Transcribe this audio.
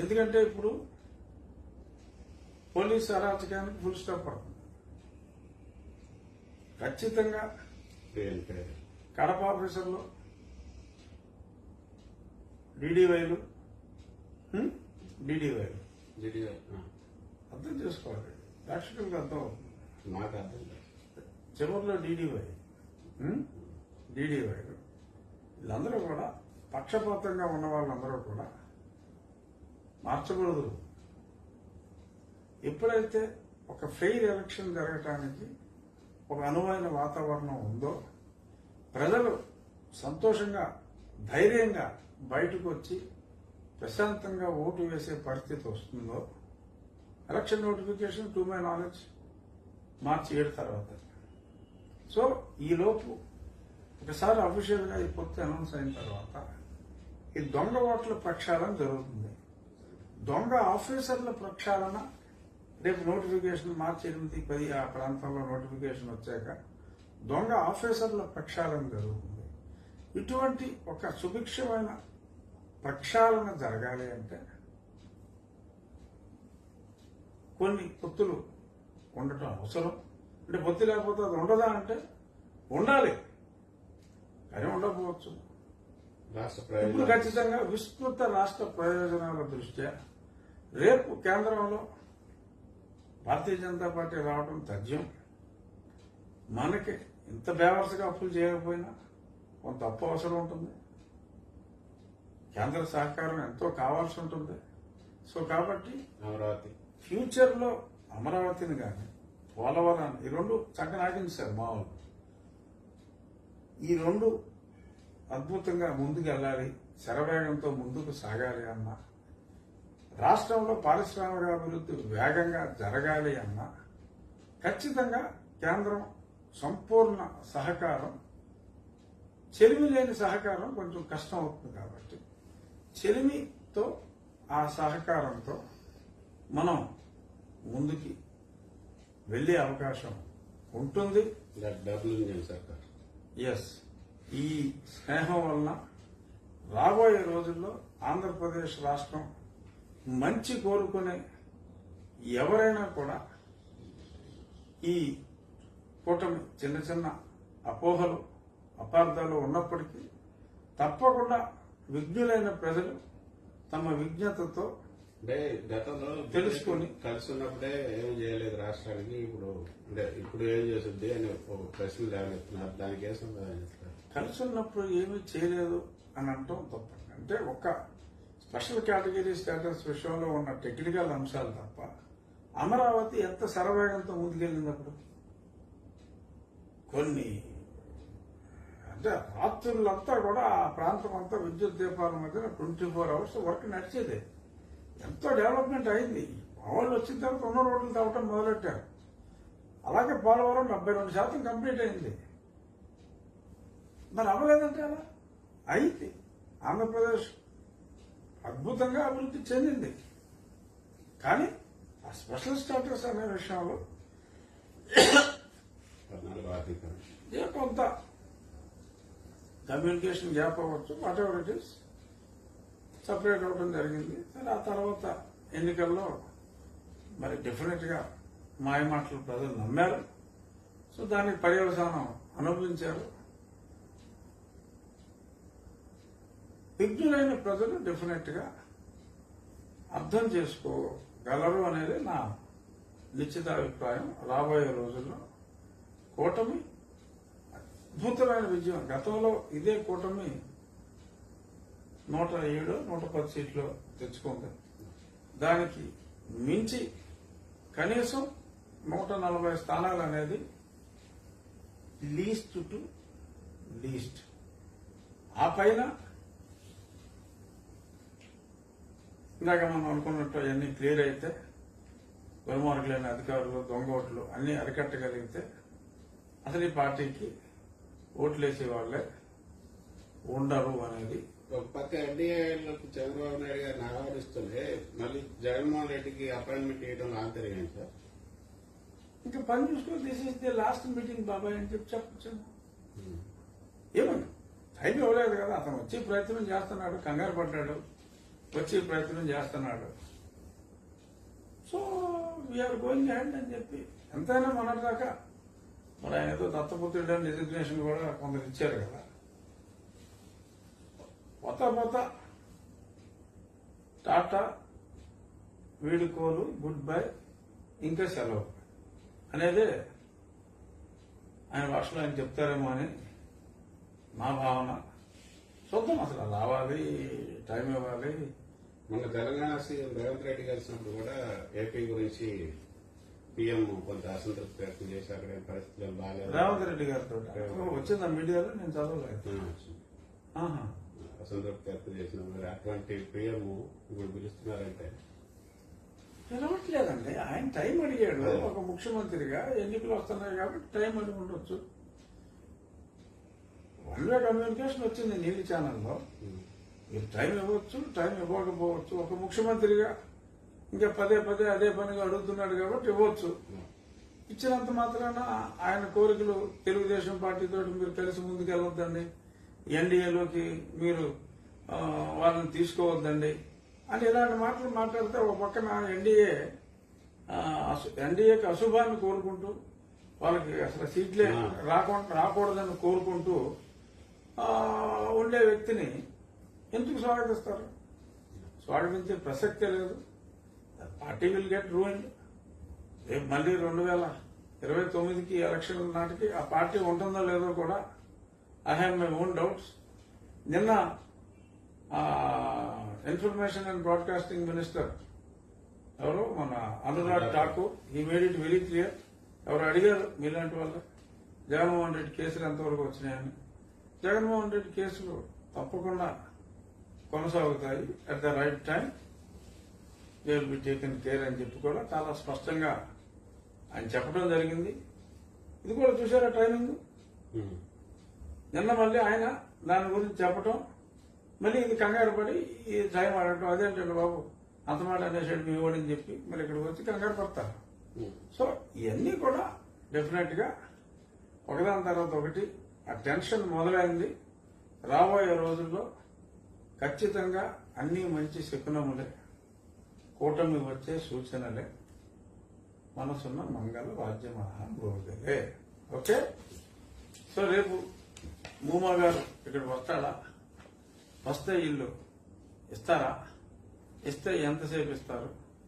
ఎందుకంటే ఇప్పుడు police అరాచకానికి full stop పడుతుంది. ఖచ్చితంగా కడప ఆఫీసర్లు డీడీవైలు డీడీవైలు. అర్థం చేసుకోవాలి. ప్రేక్షకులకు అర్థం అవుతుంది. నాకు అర్థం చివరిలో డీడీవై డీడీవై వీళ్ళందరూ కూడా పక్షపాతంగా ఉన్న వాళ్ళందరూ కూడా మార్చకూడదు. ఎప్పుడైతే ఒక ఫెయిర్ ఎలక్షన్ జరగటానికి ఒక అనువైన వాతావరణం ఉందో ప్రజలు సంతోషంగా ధైర్యంగా బయటకు వచ్చి ప్రశాంతంగా ఓటు వేసే పరిస్థితి వస్తుందో election notification to my knowledge March ఏడు తర్వాత. సో ఈలోపు ఒకసారి అఫీషియల్గా ఈ పొత్తు అనౌన్స్ అయిన తర్వాత ఈ దొంగ ఓట్ల ప్రక్షాళన జరుగుతుంది. దొంగ ఆఫీసర్ల ప్రక్షాళన రేపు నోటిఫికేషన్ మార్చి ఎనిమిది పది ఆ ప్రాంతంలో నోటిఫికేషన్ వచ్చాక దొంగ ఆఫీసర్ల ప్రక్షాళన జరుగుతుంది. ఇటువంటి ఒక సుభిక్షమైన ప్రక్షాళన జరగాలి అంటే కొన్ని పొత్తులు ఉండటం అవసరం. అంటే పొత్తి లేకపోతే అది ఉండదా అంటే ఉండాలి. కానీ ఉండకపోవచ్చు. ఇప్పుడు ఖచ్చితంగా విస్తృత రాష్ట్ర ప్రయోజనాల దృష్ట్యా రేపు కేంద్రంలో భారతీయ జనతా పార్టీ రావడం తథ్యం. మనకి ఇంత బేవర్స్గా అప్పులు చేయకపోయినా కొంత అప్పు అవసరం ఉంటుంది. కేంద్ర సహకారం ఎంతో కావాల్సి ఉంటుంది. సో కాబట్టి అమరావతి. ఫ్యూచర్లో అమరావతిని కానీ పోలవరాన్ని ఈ రెండు చక్కనాగించారు మా వాళ్ళు. ఈ రెండు అద్భుతంగా ముందుకు వెళ్ళాలి శరవేగంతో ముందుకు సాగాలి అన్న రాష్ట్రంలో పారిశ్రామిక అభివృద్ధి వేగంగా జరగాలి అన్న ఖచ్చితంగా కేంద్రం సంపూర్ణ సహకారం చెలిమి లేని సహకారం కొంచెం కష్టం అవుతుంది కాబట్టి. చెలిమితో ఆ సహకారంతో మనం ముందుకి వెళ్ళే అవకాశం ఉంటుంది. ఎస్ ఈ స్నేహం వలన రాబోయే రోజుల్లో ఆంధ్రప్రదేశ్ రాష్ట్రం మంచి కోరుకునే ఎవరైనా కూడా ఈ కూటమి చిన్న చిన్న అపోహలు అపార్థాలు ఉన్నప్పటికీ తప్పకుండా విజ్ఞులైన ప్రజలు తమ విజ్ఞతతో అంటే గతంలో తెలుసుకొని. కలిసి ఉన్నప్పుడే ఏం చేయలేదు రాష్ట్రానికి ఇప్పుడు అంటే ఇప్పుడు ఏం చేస్తుంది అని ఒక ప్రశ్న లేవనెత్తున్నారు దానికి ఏ కలిసి ఉన్నప్పుడు ఏమీ చేయలేదు అని అంటాం తప్ప. అంటే ఒక స్పెషల్ కేటగిరీ స్టేటస్ విషయంలో ఉన్న టెక్నికల్ అంశాలు తప్ప అమరావతి ఎంత శరవేగంతో ముందుకెళ్ళినప్పుడు కొన్ని అంటే రాత్రులంతా కూడా ఆ ప్రాంతం అంతా విద్యుత్ దీపాల మధ్యన ట్వంటీ ఫోర్ అవర్స్ వర్క్ నడిచేది. ఎంతో డెవలప్మెంట్ అయింది. వాళ్ళు వచ్చిన తర్వాత ఉన్న రోడ్లు తవ్వటం మొదలెట్టారు. అలాగే పోలవరం డెబ్బై రెండు శాతం కంప్లీట్ అయింది. మరి అవ్వలేదంటే అలా అయింది ఆంధ్రప్రదేశ్ అద్భుతంగా అభివృద్ధి చెందింది. కానీ ఆ స్పెషల్ స్టాటస్ అనే విషయంలో ఏ కొంత కమ్యూనికేషన్ గ్యాప్ అవ్వచ్చు whatever it is separate అవడం జరిగింది. సరే ఆ తర్వాత ఎన్నికల్లో మరి డెఫినెట్గా మాయ మాటలు ప్రజలు నమ్మారు. సో దానికి పర్యవసానం అనుభవించారు. విజ్ఞులైన ప్రజలు డెఫినెట్గా అర్థం చేసుకోగలరు అనేది నా నిశ్చిత అభిప్రాయం రాబోయే రోజుల్లో కూటమి అద్భుతమైన విజయం. గతంలో ఇదే కూటమి నూట ఏడు నూట పది సీట్లు తెచ్చుకుంది. దానికి మించి కనీసం నూట నలభై స్థానాలు అనేది లీస్ట్ టు లీస్ట్. ఆ పైన ఇందాక మనం అనుకున్నట్టు అవన్నీ క్లియర్ అయితే దుర్మార్గులైన అధికారులు దొంగ ఓట్లు అన్ని అరికట్టగలిగితే అసలు ఈ పార్టీకి ఓట్లేసే వాళ్ళే ఉండరు అనేది. ఒక పక్క ఎన్డీఏలకు చంద్రబాబు నాయుడు గారిని ఆహ్వానిస్తుంటే మళ్ళీ జగన్మోహన్ రెడ్డికి అపాయింట్మెంట్ ఇవ్వడం ఆంతర్యం సార్. ఇంకా పని చూసుకో this is the last meeting బాబాయ్ అని చెప్పి చెప్పచ్చు ఏమన్నా టైం ఇవ్వలేదు కదా అతను వచ్చి ప్రయత్నం చేస్తున్నాడు కంగారు పడ్డాడు. వచ్చే ప్రయత్నం చేస్తున్నాడు. సో వీఆర్ గోయింగ్ హ్యాండ్ అని చెప్పి ఎంతైనా మొన్నటిదాకా మరి ఆయన ఏదో దత్తపుత్రుడు అని రిజిగ్నేషన్ కూడా కొందరు ఇచ్చారు కదా. పోతా పోతా టాటా వీడుకోలు గుడ్ బై ఇంకా సెలవు. అనేది ఆయన భాషలో ఆయన చెప్తారేమో అని నా భావన. చూద్దాం అసలు రావాలి టైం ఇవ్వాలి మొన్న తెలంగాణ సీఎం రేవంత్ రెడ్డి కలిసినప్పుడు కూడా ఏపీ గురించి పిఎం కొంత అసంతృప్తి వ్యక్తం చేసి అక్కడ పరిస్థితులు బాగాలేదు రేవంత్ రెడ్డి గారితో. వచ్చిందా మీడియాలో? నేను చదవలేదు. అసంతృప్తి వ్యక్తం చేసిన మరి అటువంటి పిఎం ఇప్పుడు పిలుస్తున్నారంటే. పిలవట్లేదండి ఆయన టైం అడిగాడు. ఒక ముఖ్యమంత్రిగా ఎన్నికలు వస్తున్నాయి కాబట్టి టైం అడిగి ఉండొచ్చు. వన్ వే కమ్యూనికేషన్ వచ్చింది నీలి ఛానల్లో. మీరు టైం ఇవ్వచ్చు టైం ఇవ్వకపోవచ్చు. ఒక ముఖ్యమంత్రిగా ఇంకా పదే పదే అదే పనిగా అడుగుతున్నాడు కాబట్టి ఇవ్వచ్చు. ఇచ్చినంత మాత్రాన ఆయన కోరికలు తెలుగుదేశం పార్టీతో మీరు కలిసి ముందుకెళ్ళొద్దండి. ఎన్డీఏలోకి మీరు వాళ్ళని తీసుకోవద్దండి అని ఇలాంటి మాటలు మాట్లాడితే ఒక పక్కన ఎన్డీఏ ఎన్డీఏకి అశుభాన్ని కోరుకుంటూ వాళ్ళకి అసలు సీట్లే రాకుండా రాకూడదని కోరుకుంటూ ఉండే వ్యక్తిని ఎందుకు స్వాగతిస్తారు స్వాగతించే ప్రసక్తే లేదు. పార్టీ విల్ గెట్ రూయిన్ రేపు మళ్ళీ రెండు వేల ఇరవై తొమ్మిదికి ఎలక్షన్ నాటికి ఆ పార్టీ ఉంటుందో లేదో కూడా I have my own doubts నిన్న ఇన్ఫర్మేషన్ అండ్ బ్రాడ్కాస్టింగ్ మినిస్టర్ ఎవరు మన అనురాగ్ ఠాకూర్ ఈ మేడ్ ఇట్ వెరీ క్లియర్ ఎవరు అడిగారు? మీలాంటి వాళ్ళు జగన్మోహన్ రెడ్డి కేసులు ఎంతవరకు వచ్చినాయని. జగన్మోహన్ రెడ్డి కేసులు తప్పకుండా కొనసాగుతాయి at the right time they will be taken care అని చెప్పి కూడా చాలా స్పష్టంగా ఆయన చెప్పడం జరిగింది. ఇది కూడా చూసారా ట్రైనింగ్ ఉమ్. నిన్న మళ్ళీ ఆయన దాని గురించి చెప్పటం మళ్ళీ ఇది కంగారు పడి ఈ టైం ఆడటం అదేంటండి బాబు అంత మాట అనేసాడు మీ ఓడని చెప్పి మరి ఇక్కడికి వచ్చి కంగారు పడతారు. సో ఇవన్నీ కూడా డెఫినెట్గా ఒకదాని తర్వాత ఒకటి ఆ టెన్షన్ మొదలైంది. రాబోయే రోజుల్లో ఖచ్చితంగా అన్ని మంచి శకునములే. కూటమి వచ్చే సూచనలే. మనసున్న మంగళ వాద్యమహా భోగలే ఓకే? సో రేపు మూమా గారు ఇక్కడికి వస్తాడా? వస్తే ఇల్లు ఇస్తారా? ఇస్తే ఎంతసేపు ఇస్తారు?